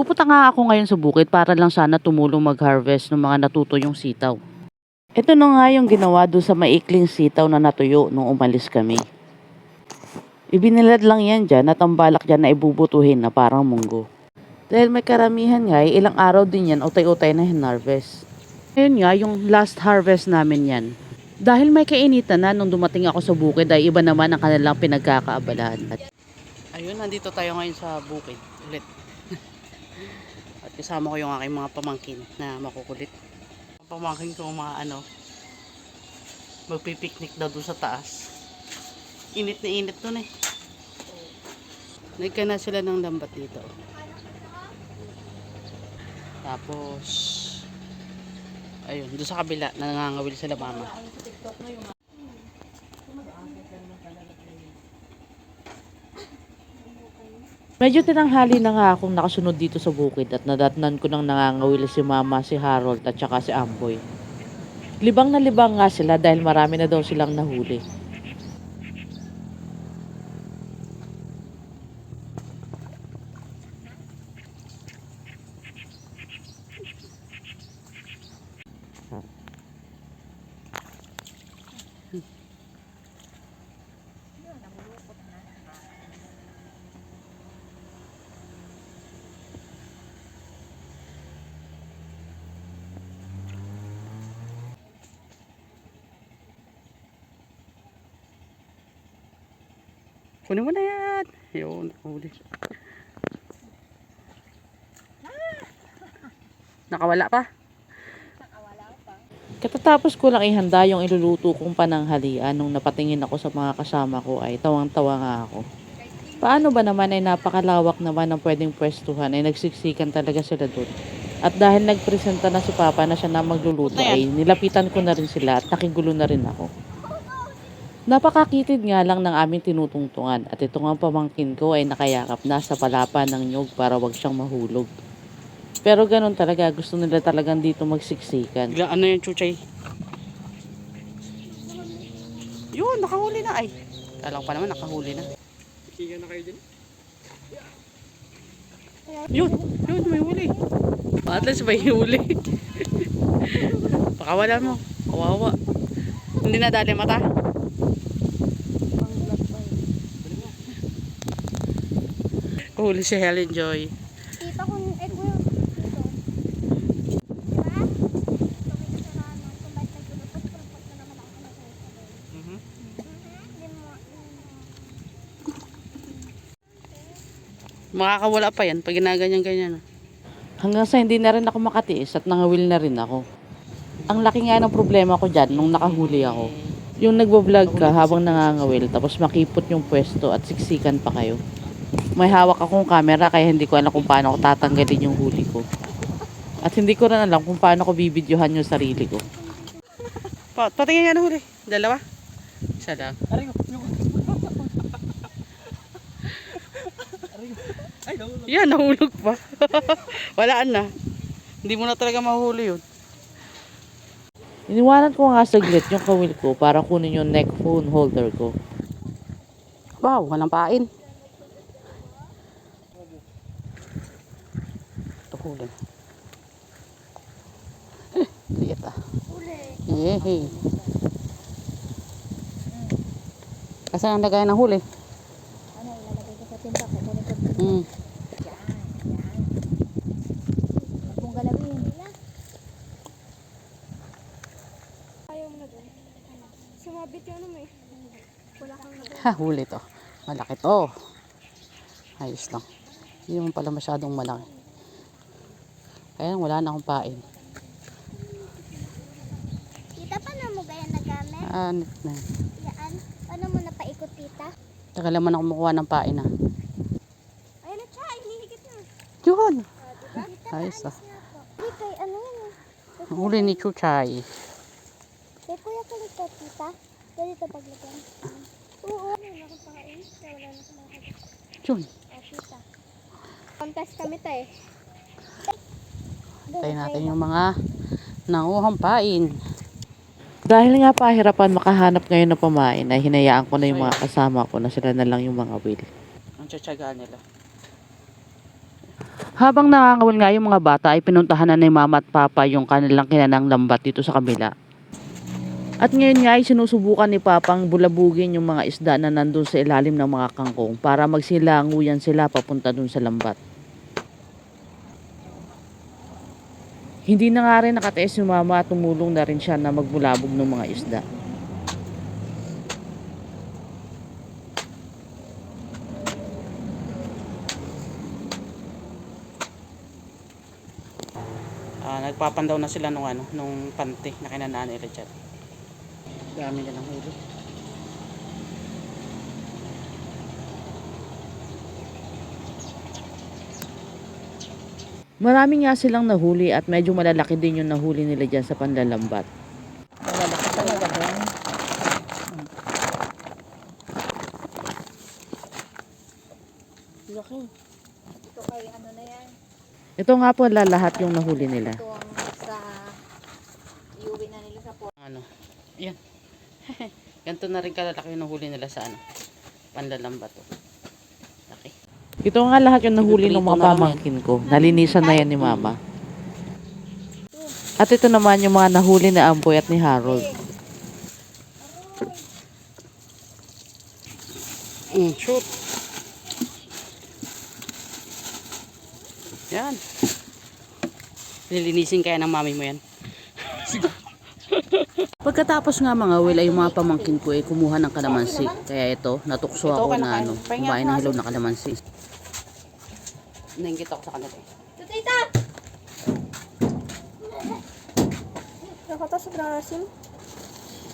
Pupunta nga ako ngayon sa bukid para lang sana tumulong mag-harvest ng mga natutuyong sitaw. Ito na nga yung ginawa doon sa maikling sitaw na natuyo nung umalis kami. Ibinilad lang yan dyan at ang balak dyan na ibubutuhin na parang munggo. Dahil may karamihan nga, eh, ilang araw din yan, utay-utay na hinarvest. Ngayon nga, yung last harvest namin yan. Dahil may kainitan na nung dumating ako sa bukid ay iba naman ang kanilang pinagkakaabalahan. Ayun, nandito tayo ngayon sa bukid ulit. Kasama ko yung aking mga pamangkin na makukulit. Ang pamangkin ko mga ano, magpipiknik daw doon sa taas. Init na init doon eh. Nagka na sila ng lambat dito. Tapos, ayun, doon sa kabila, nangangawil sila mama. Medyo tinanghali na nga akong nakasunod dito sa bukid at nadatnan ko nang nangangawil si mama, si Harold at saka si Amboy. Libang na libang nga sila dahil marami na daw silang nahuli. Kunin mo na yan. Yun, huli. Nakawala pa? Katatapos ko lang ihanda yung iluluto kong pananghalian nung napatingin ako sa mga kasama ko ay tawang-tawa nga ako. Paano ba naman ay napakalawak naman ng pwedeng pwestuhan ay nagsiksikan talaga sila doon. At dahil nagpresenta na si Papa na siya na magluluto ay nilapitan ko na rin sila at nakigulo na rin ako. Napakakitid nga lang ng aming tinutungtungan at ito nga pamangkin ko ay nakayakap na sa palapa ng nyog para wag siyang mahulog. Pero ganun talaga, gusto nila talagang dito magsiksikan. Bigla ano yung chuchay? Yun, nakahuli na ay. Alam pa naman, nakahuli na. Siksikan na kayo dyan. Yun, yun, may huli. At least may huli. Pakawalan mo. Kawawa. Hindi na dali mata. Huli si Helen Joy. Tita ko, mo, Makakawala pa yan pag ginaganyan-ganyan. Hanggang sa hindi na rin ako makatiis at nangawil na rin ako. Ang laki nga ng problema ko dyan nung nakahuli ako. Yung nagbablog ka habang nangangawil tapos makipot yung pwesto at siksikan pa kayo. May hawak akong camera kaya hindi ko alam kung paano ko tatanggalin yung huli ko. At hindi ko rin alam kung paano ko bibidyohan yung sarili ko. Pa patingin nga na huli. Dalawa? Isa lang. Yan, nahulog pa. Walaan na. Hindi mo na talaga mahuli yun. Iniwanan ko nga saglit yung kawil ko para kunin yung neck phone holder ko. Wow, walang pain. Huli. Eh, liit ah. huli. Yehey. Kasi ang lagay ng huli. Ano, ilalagay ko sa timba. Hmm. Sumabit yung ano eh. Wala kang Ha, huli to. Malaki to. Ayos lang. Hindi naman pala masyadong malaki. Kaya wala na akong pain. Tita, paano mo ba yan nagamit? Ah, na. Yan. Paano mo napaikot, tita? Tagal naman ako makuha ng pain ah. Ayun na siya, hinihigit na. Yun! Diba? Tita, Ayos ah. nga po. Tita, ano yun Huli ni Chuchay. Eh, kuya, kulit ka, tita. Pwede ito paglagyan. Oo. Ano na akong pakain? Kaya wala na akong makakagit. Yun. Oh, tita. Contest kami eh. Tayo natin yung mga nanguhang pain. Dahil nga pahirapan makahanap ngayon ng pamain, ay hinayaan ko na yung mga kasama ko na sila na lang yung mga will. Ang tsatsagaan nila. Habang nangangawil nga yung mga bata ay pinuntahan na ni mama at papa yung kanilang kinanang lambat dito sa kabila. At ngayon nga ay sinusubukan ni Papang bulabugin yung mga isda na nandun sa ilalim ng mga kangkong para magsilanguyan sila papunta dun sa lambat. Hindi na nga rin nakatiis yung mama at tumulong na rin siya na magbulabog ng mga isda. Ah, nagpapandaw na sila nung ano, nung pante na kinanaan ni Richard. Dami ka ng Marami nga silang nahuli at medyo malalaki din yung nahuli nila dyan sa panlalambat. Malalaki talaga doon. Laki. Ito kay ano na yan. Ito nga po lahat yung nahuli nila. Ito ang sa iuwi na nila sa port. Ano? Yan. Ganito na rin kalalaki yung nahuli nila sa ano. Panlalambat to. Ito nga lahat yung nahuli ng mga pamangkin ko. Nalinisan na yan ni mama. At ito naman yung mga nahuli na Amboy at ni Harold. Mm, shoot. Yan. Nilinisin kaya ng mami mo yan. Pagkatapos nga mga will ay yung mga pamangkin ko ay kumuha ng kalamansi. Kaya ito, natukso ako na ano, kumain ng hilaw na kalamansi. Naingit ako sa kanila. Ito, tita! Nakata sa brasil.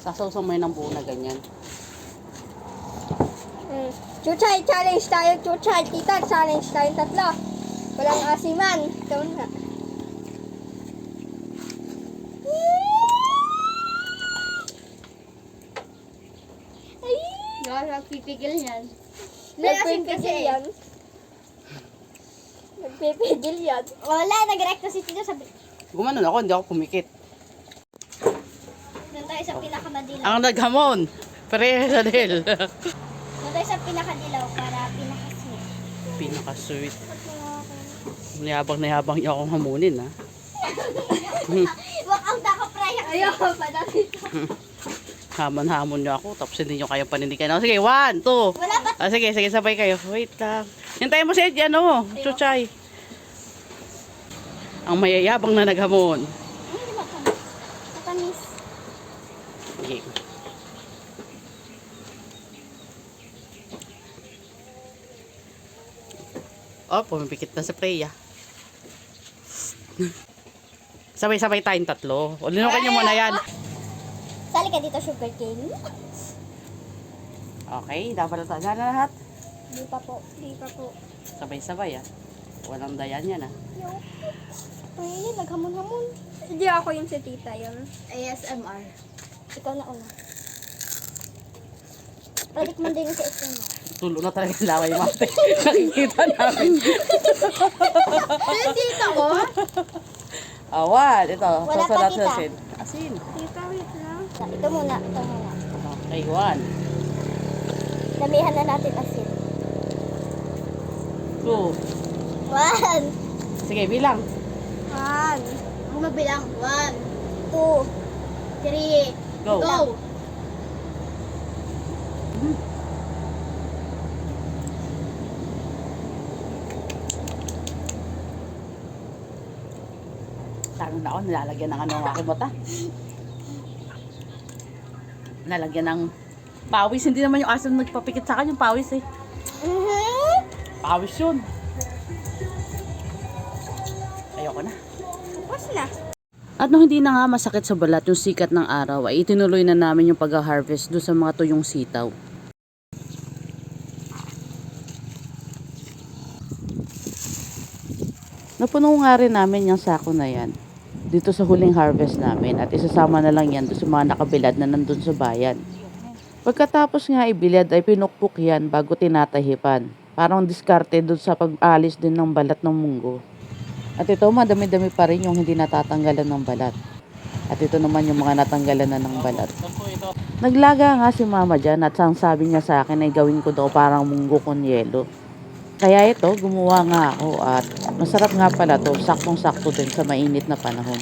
Sasawsaw mo yun ng buo na ganyan. Hmm. Chuchay, challenge tayo, Chuchay. Tita, challenge tayo tatlo. Walang asiman. Ito na. Wala nagpipigil yan. Nagpipigil yan. Nagpipigil yan. Wala, nag-react kasi tito sabi. Gumanon ako, hindi ako pumikit. Doon tayo sa pinakadilaw. Ang naghamon! Pareha sa del. Doon tayo sa pinakadilaw para pinakasweet. Pinaka-sweet. Niyabang na yabang niya akong hamunin ha. Wak ang dako praya. Ayoko pa dati. Hamon-hamon niyo ako, tapos hindi niyo kayang panindigan ako. Sige, one, two. Wala pa. Ah, sige, sige, sabay kayo. Wait lang. Hintayin mo si Eddie, ano, chuchay. Ang mayayabang na naghamon. Sige. Oh, pumipikit na sa Freya. Sabay-sabay tayong tatlo. O, linukan niyo muna yan. Sali ka dito sugar cane. Okay, dapat na na lahat. Hindi pa po. Hindi pa po. Sabay-sabay ah. Walang dayan yan ah. Yo. Ay, naghamon-hamon. Hindi ako yung si tita yun. ASMR. Ikaw na una. Balik mo din sa ASMR. Tulo na talaga yung laway mate. Nakikita namin. Tita ko? Awan, ito. Wala pa, Susunod tita. natin. Asin. Tita, wait lang. Ito muna. Ito muna. Okay, one. Damihan na natin asin. Two. One. Sige, bilang. One. Ako mabilang. One. Two. Three. Go. Go. Tangin na ako, nilalagyan ng ano ang aking mata. Nalagyan ng pawis. Hindi naman yung aso na nagpapikit sa akin, yung pawis eh. Mhm. Pawis yun. Ayoko na. Tapos na. At nung hindi na nga masakit sa balat yung sikat ng araw, ay itinuloy na namin yung pag-harvest doon sa mga tuyong sitaw. Napuno nga rin namin yung sako na yan dito sa huling harvest namin at isasama na lang yan doon sa mga nakabilad na nandun sa bayan. Pagkatapos nga ibilad ay pinukpok yan bago tinatahipan. Parang diskarte doon sa pag-alis din ng balat ng munggo. At ito, madami-dami pa rin yung hindi natatanggalan ng balat. At ito naman yung mga natanggalan na ng balat. Naglaga nga si mama dyan at ang sabi niya sa akin ay gawin ko daw parang munggo con yelo. Kaya ito, gumawa nga ako at masarap nga pala to, saktong-sakto din sa mainit na panahon.